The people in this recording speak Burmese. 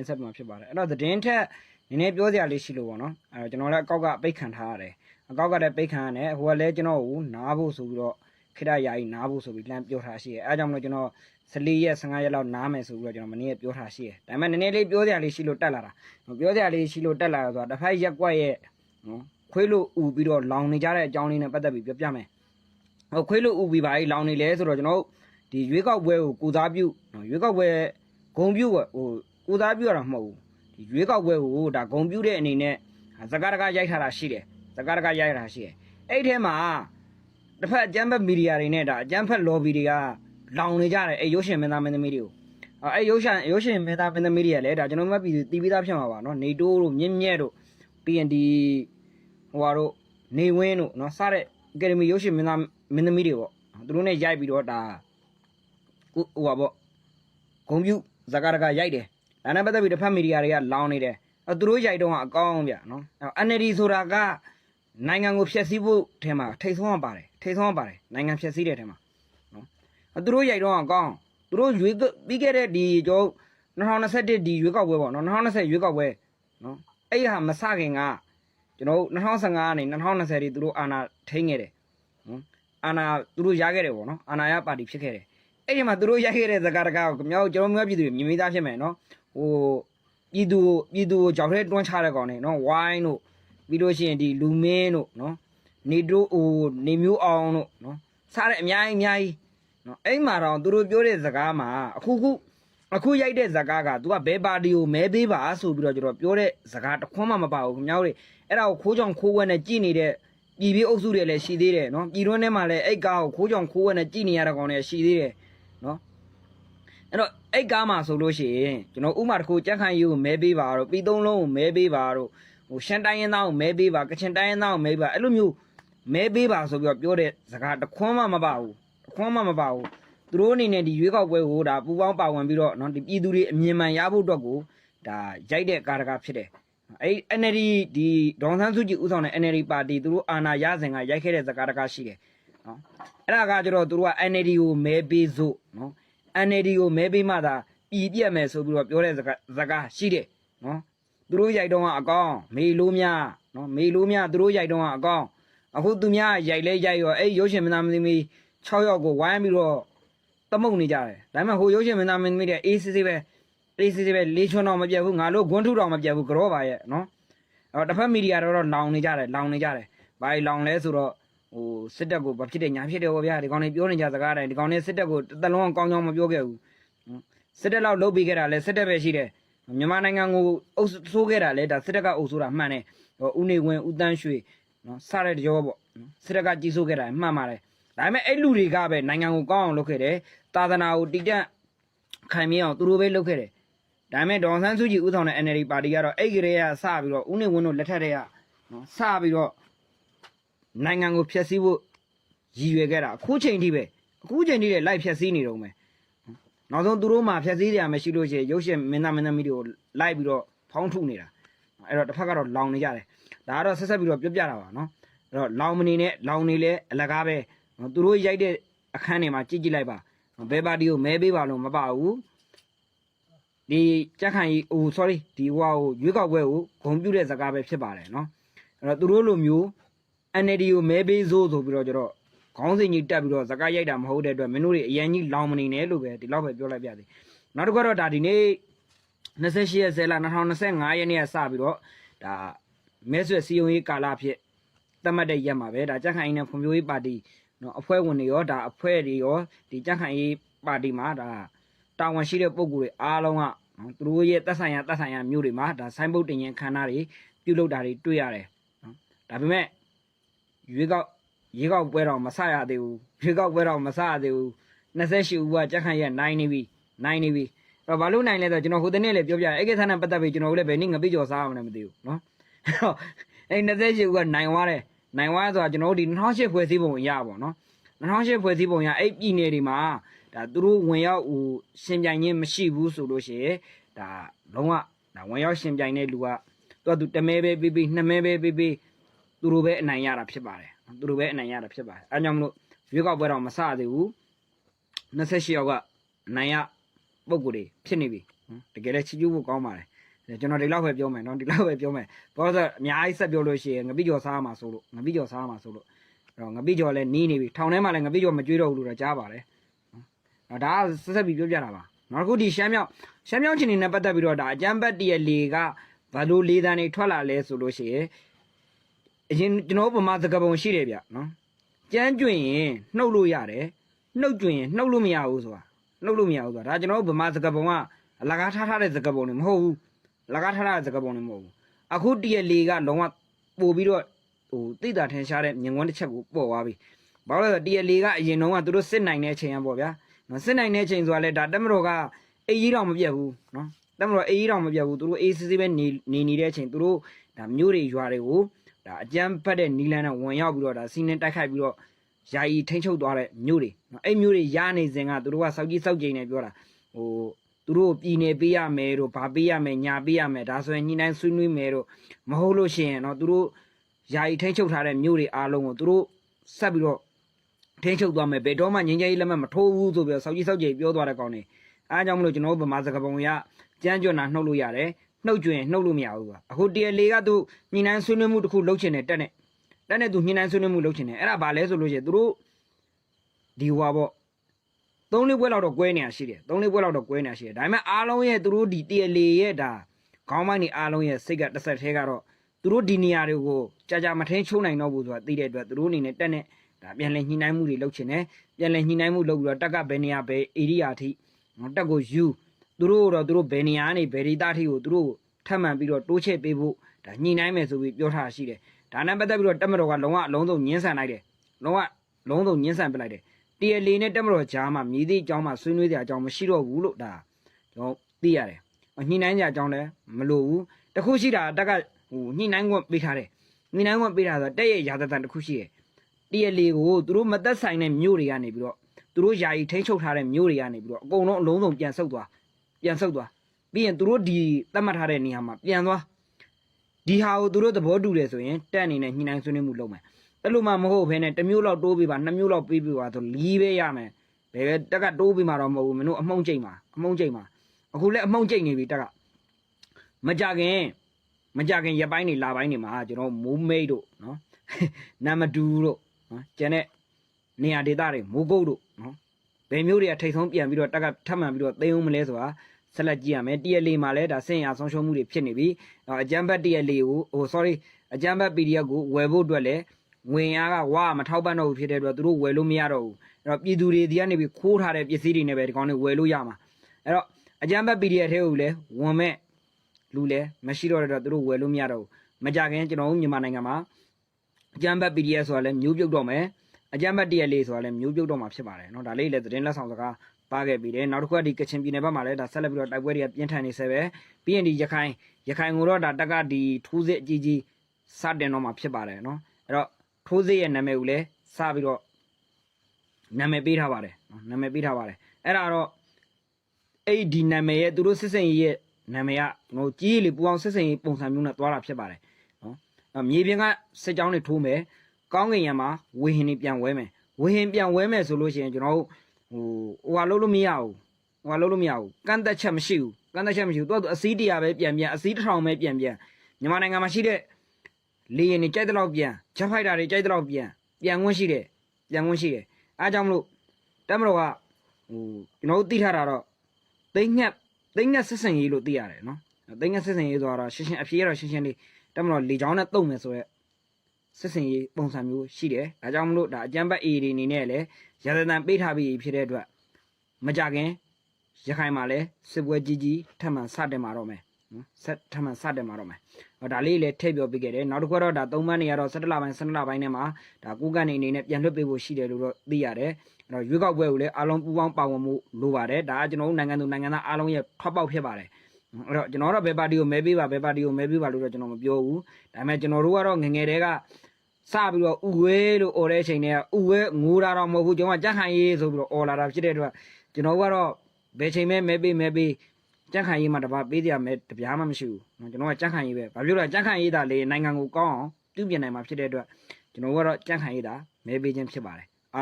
တင်ဆက်မှာဖြစ်ပါတယ်အဲ့တော့သတင်းထက်နည်းနည်းပြောစရာလေးရှိလို့ပေါ့နော်အဲ့တော့ကျွန်တော်လည်းအကောက်ကပိတ်ခံထားရတယ်အကောက်ကလည်းပိတ်ခံရတယ်ဟိုကလည်းကျွန်တော်ကိုနားဖို့ဆိုပြီးတော့ခိတယာယီနားဖို့ဆိုပြီးလမ်းပြောထားရှိတယ်အဲအကြောင့်မလို့ကျွန်တော်14ရက်15ရက်လောက်နားမယ်ဆိုပြီးတော့ကျွန်တော်မနေ့ကပြောထားရှိတယ်ဒါပေမဲ့နည်းနည်းလေးပြောစရာလေးရှိလို့တက်လာတာပြောစရာလေးရှိလို့တက်လာတာဆိုတာတစ်ဖက်ရက်ကွက်ရဲ့နော်ခွေးလို့ဥပြီးတော့လောင်နေကြတဲ့အကြောင်းလေးနဲ့ပတ်သက်ပြီးပြောပြမယ်ဟိုခွေးလို့ဥပြီးပါကြီးလောင်နေလဲဆိုတော့ကျွန်တော်တို့ဒီရွေးကောက်ပွဲကိုကိုစားပြုနော်ရွေးကောက်ပွဲဂုံပြုတ်ဟို ကိုစားပြုရတာမဟုတ်ဘူးဒီရွေးကောက်ပွဲကိုဒါဂုံပြုတ်တဲ့အနေနဲ့ဇကာတကရိုက်ထားတာရှိတယ်ဇကာတကရိုက်ထားတာရှိတယ်အဲ့ဒီထဲမှာတစ်ဖက်အကြမ်းဖက်မီဒီယာတွေနဲ့ဒါအကြမ်းဖက် lobby တွေကလောင်နေကြတယ်အဲ့ရုပ်ရှင်မင်းသားမင်းသမီးတွေကိုအဲ့ရုပ်ရှင်ရုပ်ရှင်မင်းသားမင်းသမီးတွေကလည်းဒါကျွန်တော်မှပြည်တီးပြီးသားဖြစ်မှာပါနော်နေတိုးတို့မြင့်မြဲတို့ပြီးရင်ဒီဟိုဟာတို့နေဝင်းတို့နော်စတဲ့အကယ်ဒမီရုပ်ရှင်မင်းသားမင်းသမီးတွေပေါ့သူတို့နဲ့ရိုက်ပြီးတော့ဒါဟိုဟာပေါ့ဂုံပြူဇကာတကရိုက်တယ် ဒါနဲ့ပတ်သက်ပြီးတစ်ဖက်မီဒီယာတွေကလောင်နေတယ်အဲ့သူတို့ရိုက်တော့အကောင်းဗျနော်အဲ့ NLD ဆိုတာကနိုင်ငံကိုဖျက်ဆီးဖို့ထဲမှာထိတ်ဆုံးအောင်ပါတယ်ထိတ်ဆုံးအောင်ပါတယ်နိုင်ငံဖျက်ဆီးတဲ့ထဲမှာနော်အဲသူတို့ရိုက်တော့အကောင်းသူတို့ရွေးကောက်ပြီးခဲ့တဲ့ဒီကျော်2021ဒီရွေးကောက်ပွဲပေါ့နော်2020ရွေးကောက်ပွဲနော်အဲ့ဟာမစခင်ကကျွန်တော်တို့2015ကနေ2020ဒီသူတို့အာဏာထိန်းခဲ့တယ်နော်အာဏာသူတို့ရခဲ့တယ်ပေါ့နော်အာဏာရပါတီဖြစ်ခဲ့တယ်အဲ့ဒီမှာသူတို့ရခဲ့တဲ့ဇကာတကာကိုမြောက်ကျွန်တော်မျိုးပြည်သူတွေမြင်မိသားဖြစ်မယ်နော် ဟိုပြည်သူကိုပြည်သူကိုကြောက်ထဲတွန်းချတဲ့ကောင်နဲ့နော်ဝိုင်းတို့ပြီးလို့ရှိရင်ဒီလူမင်းတို့နော်နေတို့ဟိုနေမျိုးအောင်တို့နော်စားတဲ့အများကြီးအများကြီးနော်အဲ့မှာတော့သူတို့ပြောတဲ့စကားမှာအခုခုအခုရိုက်တဲ့စကားက तू ကဘဲပါတီကိုမဲပေးပါဆိုပြီးတော့ကျွန်တော်ပြောတဲ့စကားတစ်ခွန်းမှမပါဘူးခင်ဗျားတို့အဲ့ဒါကိုခိုးကြောင်ခိုးဝဲနဲ့ကြည်နေတဲ့ပြည်ပြီးအုပ်စုတွေလည်းရှိသေးတယ်နော်ပြည်တွင်းထဲမှာလည်းအဲ့ကားကိုခိုးကြောင်ခိုးဝဲနဲ့ကြည်နေရတဲ့ကောင်တွေရှိသေးတယ်နော် အဲ့တော့အဲ့ကားမှာဆိုလို့ရှိရင်ကျွန်တော်ဥမာတစ်ခုကြက်ခိုင်ယူကိုမဲပေးပါတော့ပြီးသုံးလုံးကိုမဲပေးပါတော့ဟိုရှမ်းတိုင်းရင်းသားကိုမဲပေးပါကချင်တိုင်းရင်းသားကိုမဲပေးပါအဲ့လိုမျိုးမဲပေးပါဆိုပြီးတော့ပြောတဲ့စကားတခွန်းမှမပါဘူးတခွန်းမှမပါဘူးသူတို့အနေနဲ့ဒီရွေးကောက်ပွဲကိုဒါပူပေါင်းပါဝင်ပြီးတော့နော်ဒီပြည်သူတွေအမြင်မှန်ရဖို့အတွက်ကိုဒါရိုက်တဲ့ကာရကဖြစ်တယ်အဲ့ NLD ဒီဒေါန်ဆန်းစုကြည်ဦးဆောင်တဲ့ NLD ပါတီသူတို့အာဏာရစဉ်ကရိုက်ခဲ့တဲ့စကားတကားရှိတယ်နော်အဲ့ဒါကကျတော့သူတို့က NLD ကိုမဲပေးစို့နော် NLD ကိုမဲပေးမှသာပြည်ပြတ်မယ်ဆိုပြီးတော့ပြောတဲ့စကားစကားရှိတယ်နော်သူတို့ရိုက်တော့ကအကောင်မေလို့များနော်မေလို့များသူတို့ရိုက်တော့ကအကောင်အခုသူများရိုက်လဲရိုက်ရောအဲ့ရုပ်ရှင်မင်းသားမင်းသမီး6ယောက်ကိုဝိုင်းပြီးတော့တမုံနေကြတယ်ဒါပေမဲ့ဟိုရုပ်ရှင်မင်းသားမင်းသမီးတွေအေးစစ်စစ်ပဲအေးစစ်စစ်ပဲလေးချွန်းတော့မပြတ်ဘူးငါတို့ဂွန်းထုတော့မပြတ်ဘူးကြောပါရဲ့နော်အဲ့တော့တစ်ဖက်မီဒီယာတော့လောင်နေကြတယ်လောင်နေကြတယ်ဘာလို့လောင်လဲဆိုတော့ ဟိုစစ်တပ်ကိုဘာဖြစ်တယ်ညာဖြစ်တယ်ဟောဗျာဒီကောင်တွေပြောနေကြစကားတိုင်းဒီကောင်တွေစစ်တပ်ကိုတစ်သက်လုံးကောင်းကောင်းမပြောခဲ့ဘူးစစ်တပ်လောက်လုပ်ပြီးခဲ့တာလဲစစ်တပ်ပဲရှိတယ်မြန်မာနိုင်ငံကိုအုပ်ဆိုးခဲ့တာလေဒါစစ်တပ်ကအုပ်ဆိုးတာမှန်တယ်ဟိုဦးနေဝင်းဦးတန်းရွှေနော်စတဲ့ကြောပေါ့နော်စစ်တပ်ကကြီးစိုးခဲ့တာမှန်ပါတယ်ဒါပေမဲ့အဲ့လူတွေကပဲနိုင်ငံကိုကောင်းအောင်လုပ်ခဲ့တယ်သာသနာကိုတည်တံ့ခိုင်မြဲအောင်သူတို့ပဲလုပ်ခဲ့တယ်ဒါပေမဲ့ဒေါန်ဆန်းစုကြည်ဦးဆောင်တဲ့ NLD ပါတီကတော့အဲ့ဒီကလေးကစပြီးတော့ဦးနေဝင်းတို့လက်ထက်တည်းကနော်စပြီးတော့ နိုင်ငံကိုဖျက်ဆီးဖို့ရည်ရွယ်ခဲ့တာအခုချိန်ထိပဲအခုချိန်ထိလည်းလိုက်ဖျက်ဆီးနေတော့မယ်နောက်ဆုံးသူတို့မှဖြက်စည်းကြမရှိလို့ရှိရင်ရုပ်ရှင်မင်းသားမင်းသမီးတွေကိုလိုက်ပြီးတော့ဖောင်းထုနေတာအဲ့တော့တစ်ဖက်ကတော့လောင်နေကြတယ်ဒါကတော့ဆက်ဆက်ပြီးတော့ပြောပြတာပါနော်အဲ့တော့လောင်မနေနဲ့လောင်နေလဲအလကားပဲနော်သူတို့ရိုက်တဲ့အခန်းတွေမှာကြည့်ကြည့်လိုက်ပါဘဲပါတီကိုမဲပေးပါလို့မပါဘူးဒီကြက်ခိုင်ကြီးဟို sorry ဒီဟိုဟာကိုရွေးကောက်ပွဲကိုဂုံပြူတဲ့ဇာတ်ပဲဖြစ်ပါတယ်နော်အဲ့တော့သူတို့လိုမျိုး NLD ကိုမဲပေးစိုးဆိုပြီးတော့ကျတော့ခေါင်းစဉ်ကြီးတက်ပြီးတော့ဇကာရိုက်တာမဟုတ်တဲ့အတွက်မင်းတို့တွေအရင်ကြီးလောင်မနေနဲ့လို့ပဲဒီလောက်ပဲပြောလိုက်ပြသေးနောက်တစ်ခါတော့ဒါဒီနေ့28ရက်10လ2025ရက်နေ့ကစပြီးတော့ဒါမဲဆွယ်စီယုံရေးကာလဖြစ်သတ်မှတ်တဲ့ရက်မှာပဲဒါကြက်ခိုင်ရေးနဲ့ဖွံ့ဖြိုးရေးပါတီနော်အဖွဲ့ဝင်တွေရောဒါအဖွဲ့တွေရောဒီကြက်ခိုင်ရေးပါတီမှာဒါတာဝန်ရှိတဲ့ပုံကိုယ်တွေအားလုံးကနော်သူတို့ရဲ့တက်ဆိုင်ရာတက်ဆိုင်ရာမျိုးတွေမှာဒါဆိုင်းဘုတ်တင်ရင်ခန်းသားတွေပြုလုပ်တာတွေတွေ့ရတယ်နော်ဒါပေမဲ့ ရွေးကောက်ရွေးကောက်ပွဲတော့မဆရသေးဘူးရွေးကောက်ပွဲတော့မဆရသေးဘူး28ဦးကကြက်ခန့်ရက်9နေပြီ9နေပြီအဲ့တော့ဘာလို့နိုင်လဲဆိုတော့ကျွန်တော်ဟိုတနေ့လည်းပြောပြတယ်အဲ့ကိစ္စနဲ့ပတ်သက်ပြီးကျွန်တော်တို့လည်းဘယ်နည်းငပိကျော်စားရမလဲမသိဘူးเนาะအဲ့တော့အဲ့28ဦးကနိုင်သွားတယ်နိုင်သွားဆိုတာကျွန်တော်တို့ဒီ2008ဖွဲ့စည်းပုံရပါเนาะ2008ဖွဲ့စည်းပုံရအဲ့ပြည်နယ်တွေမှာဒါသူတို့ဝင်ရောက်ဟိုရှင်ပြိုင်ခြင်းမရှိဘူးဆိုလို့ရှိရင်ဒါလုံးဝဒါဝင်ရောက်ရှင်ပြိုင်တဲ့လူကသူကသူတမဲပဲပြီးပြီးနှစ်မဲပဲပြီးပြီး သူတို့ပဲအနိုင်ရတာဖြစ်ပါတယ်သူတို့ပဲအနိုင်ရတာဖြစ်ပါတယ်အဲကြောင့်မလို့ရွေးကောက်ပွဲတော့မစသေးဘူး28ယောက်ကအနိုင်ရပုံကိုယ်တွေဖြစ်နေပြီနော်တကယ်လည်းချီးကျူးဖို့ကောင်းပါတယ်အဲကျွန်တော်ဒီလောက်ပဲပြောမယ်နော်ဒီလောက်ပဲပြောမယ်ဘာလို့လဲဆိုတော့အများကြီးဆက်ပြောလို့ရှိရင်ငပိကျော်စားမှာဆိုလို့ငပိကျော်စားမှာဆိုလို့အဲ့တော့ငပိကျော်လည်းနီးနေပြီထောင်ထဲမှာလည်းငပိကျော်မကြွေးတော့ဘူးလို့တော့ကြားပါတယ်နော်ဒါကဆက်ဆက်ပြီးပြောပြတာပါနောက်တစ်ခုဒီရှမ်းမြောက်ရှမ်းမြောက်ချင်းနေနဲ့ပတ်သက်ပြီးတော့ဒါအကြမ်းဖက်တရလေကဘာလို့လေးတန်းတွေထွက်လာလဲဆိုလို့ရှိရင် အရင်ကျွန်တော်တို့ဗမာစကားပုံရှိတယ်ဗျနော်ကြမ်းကျွင်ရင်နှုတ်လို့ရတယ်နှုတ်ကျွင်ရင်နှုတ်လို့မရဘူးဆိုတာနှုတ်လို့မရဘူးဆိုတာဒါကျွန်တော်တို့ဗမာစကားပုံကအလကားထားထားတဲ့စကားပုံတွေမဟုတ်ဘူးအလကားထားထားတဲ့စကားပုံတွေမဟုတ်ဘူးအခုတရလေကလုံးဝပို့ပြီးတော့ဟိုတိတာထင်ရှားတဲ့မြင်ကွန်းတစ်ချက်ကိုပေါ်သွားပြီဘာလို့လဲဆိုတော့တရလေကအရင်တော့ကသူတို့စစ်နိုင်တဲ့အချိန်ကပေါ့ဗျာနော်စစ်နိုင်တဲ့အချိန်ဆိုတာလဲဒါတက်မတော်ကအေးကြီးတော့မပြတ်ဘူးနော်တက်မတော်အေးကြီးတော့မပြတ်ဘူးသူတို့အေးစစ်စစ်ပဲနေနေနေတဲ့အချိန်သူတို့ဒါမျိုးတွေရွာတွေကို ဒါအကြမ်းဖက်တဲ့နီလန်နဲ့ဝင်ရောက်ပြီးတော့ဒါစီးနှင်းတိုက်ခိုက်ပြီးတော့ယာယီထိန်းချုပ်သွားတဲ့မျိုးတွေနော်အဲ့မျိုးတွေရနေစဉ်ကသူတို့ကစောက်ကြီးစောက်ကြိမ်နေပြောတာဟိုသူတို့ပြည်နေပေးရမယ်တို့ဗာပေးရမယ်ညာပေးရမယ်ဒါဆိုရင်ညှိနှိုင်းဆွေးနွေးမယ်တို့မဟုတ်လို့ရှိရင်နော်သူတို့ယာယီထိန်းချုပ်ထားတဲ့မျိုးတွေအားလုံးကိုသူတို့ဆက်ပြီးတော့ထိန်းချုပ်သွားမယ်ဘယ်တော့မှငင်းကြရေးလက်မှတ်မထိုးဘူးဆိုပြီးတော့စောက်ကြီးစောက်ကြီးပြောသွားတဲ့ကောင်နေအားကြောင့်မလို့ကျွန်တော်တို့ဗမာစကားပုံရကြမ်းကြွနာနှုတ်လို့ရတယ် နှုတ်ကျွင်နှုတ်လို့မရဘူးကွာအခုတရလေကသူညှိနှိုင်းဆွေးနွေးမှုတစ်ခုလုပ်ချင်တယ်တက်နဲ့တက်နဲ့သူညှိနှိုင်းဆွေးနွေးမှုလုပ်ချင်တယ်အဲ့ဒါဘာလဲဆိုလို့ရှိရင်သူတို့ဒီဟွာပေါ့သုံးလေးပွဲလောက်တော့ကွဲနေရရှိတယ်သုံးလေးပွဲလောက်တော့ကွဲနေရရှိတယ်ဒါပေမဲ့အားလုံးရဲ့သူတို့ဒီတရလေရဲ့ဒါခေါင်းပိုင်းနေအားလုံးရဲ့စိတ်ကတစ်ဆက်သေးကတော့သူတို့ဒီနေရာတွေကိုကြာကြာမထင်းချိုးနိုင်တော့ဘူးဆိုတာသိတဲ့အတွက်သူတို့အနေနဲ့တက်နဲ့ဒါပြန်လဲညှိနှိုင်းမှုတွေလုပ်ချင်တယ်ပြန်လဲညှိနှိုင်းမှုလုပ်ပြီးတော့တက်ကဘယ်နေရာဘယ်ဧရိယာအထိနော်တက်ကိုယူ သူတို့တော့သူတို့ဘယ်နေရာကနေဘယ်ဒေသအထိကိုသူတို့ထပ်မံပြီးတော့တိုးချဲ့ပေးဖို့ဒါညှိနှိုင်းမယ်ဆိုပြီးပြောထားရှိတယ်ဒါနဲ့ပတ်သက်ပြီးတော့တက်မတော်ကလုံးဝအလုံးစုံညှင်းဆန်လိုက်တယ်လုံးဝလုံးစုံညှင်းဆန်ပစ်လိုက်တယ်တရလေနဲ့တက်မတော်ကြားမှာမြည်သည့်အကြောင်းမှဆွေးနွေးတဲ့အကြောင်းမရှိတော့ဘူးလို့ဒါကျွန်တော်သိရတယ်ညှိနှိုင်းကြအကြောင်းလည်းမလိုဘူးတခုရှိတာတက်ကဟိုညှိနှိုင်းခွင့်ပေးထားတယ်ညှိနှိုင်းခွင့်ပေးထားဆိုတော့တက်ရဲ့ရာသတန်တခုရှိတယ်တရလီကိုသူတို့မသက်ဆိုင်တဲ့မြို့တွေကနေပြီးတော့သူတို့ယာယီထိန်းချုပ်ထားတဲ့မြို့တွေကနေပြီးတော့အကုန်လုံးအလုံးစုံပြန်ဆုတ်သွား ပြန်ဆုတ်သွားပြီးရင်သူတို့ဒီသတ်မှတ်ထားတဲ့နေရာမှာပြန်သွားဒီဟာကိုသူတို့သဘောတူတယ်ဆိုရင်တက်အနေနဲ့ညှိနှိုင်းဆွေးနွေးမှုလုပ်မယ်အဲ့လိုမှမဟုတ်ဘဲနဲ့တစ်မျိုးလောက်တိုးပြီးပါနှစ်မျိုးလောက်ပြီးပြီးပါဆိုလီးပဲရမယ်ဘယ်ပဲတက်ကတိုးပြီးမှတော့မဟုတ်ဘူးမင်းတို့အမှုံးကျိတ်မှာအမှုံးကျိတ်မှာအခုလည်းအမှုံးကျိတ်နေပြီတက်ကမကြခင်မကြခင်ရက်ပိုင်းနေလာပိုင်းနေမှာကျွန်တော်မိုးမိတ်တို့နော်နံမတူတို့နော်ကျန်တဲ့နေရာဒေသတွေမိုးကုတ်တို့နော်ဘယ်မျိုးတွေကထိတ်ဆုံးပြန်ပြီးတော့တက်ကထပ်မှန်ပြီးတော့သိမ်းအောင်မလဲဆိုတာ ဆက်လက်ကြည့်ရမယ်တရက်လေးမှာလည်းဒါဆင်ရဆုံးရှုံးမှုတွေဖြစ်နေပြီအကြမ်းဖက်တရက်လေးကိုဟို sorry အကြမ်းဖက် PDF ကိုဝယ်ဖို့အတွက်လည်းဝင်အားကဝါမထောက်ပံ့တော့ဘူးဖြစ်တဲ့အတွက်သူတို့ဝယ်လို့မရတော့ဘူးအဲ့တော့ပြည်သူတွေဒီကနေပြီးခိုးထားတဲ့ပစ္စည်းတွေနဲ့ပဲဒီကောင်တွေဝယ်လို့ရမှာအဲ့တော့အကြမ်းဖက် PDF ထဲကိုလည်းဝင်မဲ့လူလည်းမရှိတော့တဲ့အတွက်သူတို့ဝယ်လို့မရတော့ဘူးမကြခင်ကျွန်တော်တို့မြန်မာနိုင်ငံမှာ အကြမ်းဖက် PDF ဆိုတာလည်းမျိုးပြုတ်တော့မယ်အကြမ်းဖက် TL ဆိုတာလည်းမျိုးပြုတ်တော့မှာဖြစ်ပါတယ်เนาะဒါလေးလည်းသတင်းလက်ဆောင်စကား ပါခဲ့ပြီးတယ်နောက်တစ်ခုကဒီကချင်ပြည်နယ်ဘက်မှာလည်းဒါဆက်လက်ပြီးတော့တိုက်ပွဲတွေကပြင်းထန်နေဆဲပဲပြီးရင်ဒီရခိုင်ရခိုင်ကိုတော့ဒါတက်ကဒီထိုးစစ်အကြီးကြီးစတင်တော့မှာဖြစ်ပါတယ်နော်အဲ့တော့ထိုးစစ်ရဲ့နာမည်ကိုလည်းစပြီးတော့နာမည်ပေးထားပါတယ်နော်နာမည်ပေးထားပါတယ်အဲ့ဒါတော့အဲ့ဒီနာမည်ရဲ့သူတို့စစ်စင်ရေးရဲ့နာမည်ကငိုကြီးလေပူအောင်စစ်စင်ရေးပုံစံမျိုးနဲ့တွားတာဖြစ်ပါတယ်နော်မြေပြင်ကစစ်ကြောင်းတွေထိုးမယ်ကောင်းကင်ရံမှာဝေဟင်တွေပြန်ဝဲမယ်ဝေဟင်ပြန်ဝဲမယ်ဆိုလို့ရှိရင်ကျွန်တော်တို့ ဟိုဟိုဟာလုံးလို့မရဘူးဟိုဟာလုံးလို့မရဘူးကန့်သက်ချက်မရှိဘူးကန့်သက်ချက်မရှိဘူးသူကသူအစည်းတရားပဲပြန်ပြန်အစည်းတစ်ထောင်ပဲပြန်ပြန်မြန်မာနိုင်ငံမှာရှိတဲ့လေရင်တွေကြိုက်တဲ့လောက်ပြန်ဂျက်ဖိုက်တာတွေကြိုက်တဲ့လောက်ပြန်ပြန်ခွင့်ရှိတယ်ပြန်ခွင့်ရှိတယ်အားကြောင့်မလို့တမတော်ကဟိုကျွန်တော်တို့သိထားတာတော့သိငှက်သိငှက်စစ်စင်ရေးလို့သိရတယ်နော်သိငှက်စစ်စင်ရေးဆိုတော့ရှင်းရှင်းအဖြေကတော့ရှင်းရှင်းလေးတက်မလို့လေချောင်းနဲ့တုံမယ်ဆိုရက် စစ်စင်ရေးပုံစံမျိုးရှိတယ်ဒါကြောင့်မလို့ဒါအကြမ်းဖက်အေတွေအနေနဲ့လည်းရတနံပေးထားပြီးဖြစ်တဲ့အတွက်မကြခင်ရခိုင်မှာလည်းစစ်ပွဲကြီးကြီးထပ်မံစတင်มาတော့မယ်နော်ဆက်ထပ်မံစတင်มาတော့မယ်ဟောဒါလေးလည်းထည့်ပြောပြခဲ့တယ်နောက်တစ်ခုကတော့ဒါသုံးပန်းနေရတော့17လပိုင်း17လပိုင်းထဲမှာဒါကိုကနေအနေနဲ့ပြန်လွှတ်ပေးဖို့ရှိတယ်လို့တော့သိရတယ်အဲ့တော့ရွေးကောက်ပွဲကိုလည်းအားလုံးပူးပေါင်းပါဝင်မှုလိုပါတယ်ဒါကကျွန်တော်တို့နိုင်ငံသူနိုင်ငံသားအားလုံးရဲ့ထွက်ပေါက်ဖြစ်ပါတယ် အဲ့တော့ကျွန်တော်တော့ဘယ်ပါတီကိုမဲပေးပါဘယ်ပါတီကိုမဲပေးပါလို့တော့ကျွန်တော်မပြောဘူးဒါပေမဲ့ကျွန်တော်တို့ကတော့ငယ်ငယ်တည်းက စပြီးတော့ဥဝဲလို့អော်တဲ့အချိန်တည်းကဥဝဲငိုးတာတော့မဟုတ်ဘူးကျွန်တော်ကကြက်ခိုင်ရေးဆိုပြီးတော့អော်လာတာဖြစ်တဲ့အတွက်ကျွန်တော်ကတော့ဘယ်ချိန်မဲမဲပေးမဲပေးကြက်ခိုင်ရေးမှာတပါပေးကြမဲတပြားမှမရှိဘူးเนาะကျွန်တော်ကကြက်ခိုင်ရေးပဲဘာဖြစ်လို့လဲကြက်ခိုင်ရေးတာလေနိုင်ငံကိုကောင်းအောင်ပြုပြင်နိုင်မှာဖြစ်တဲ့အတွက်ကျွန်တော်ကတော့ကြက်ခိုင်ရေးတာမဲပေးခြင်းဖြစ်ပါတယ်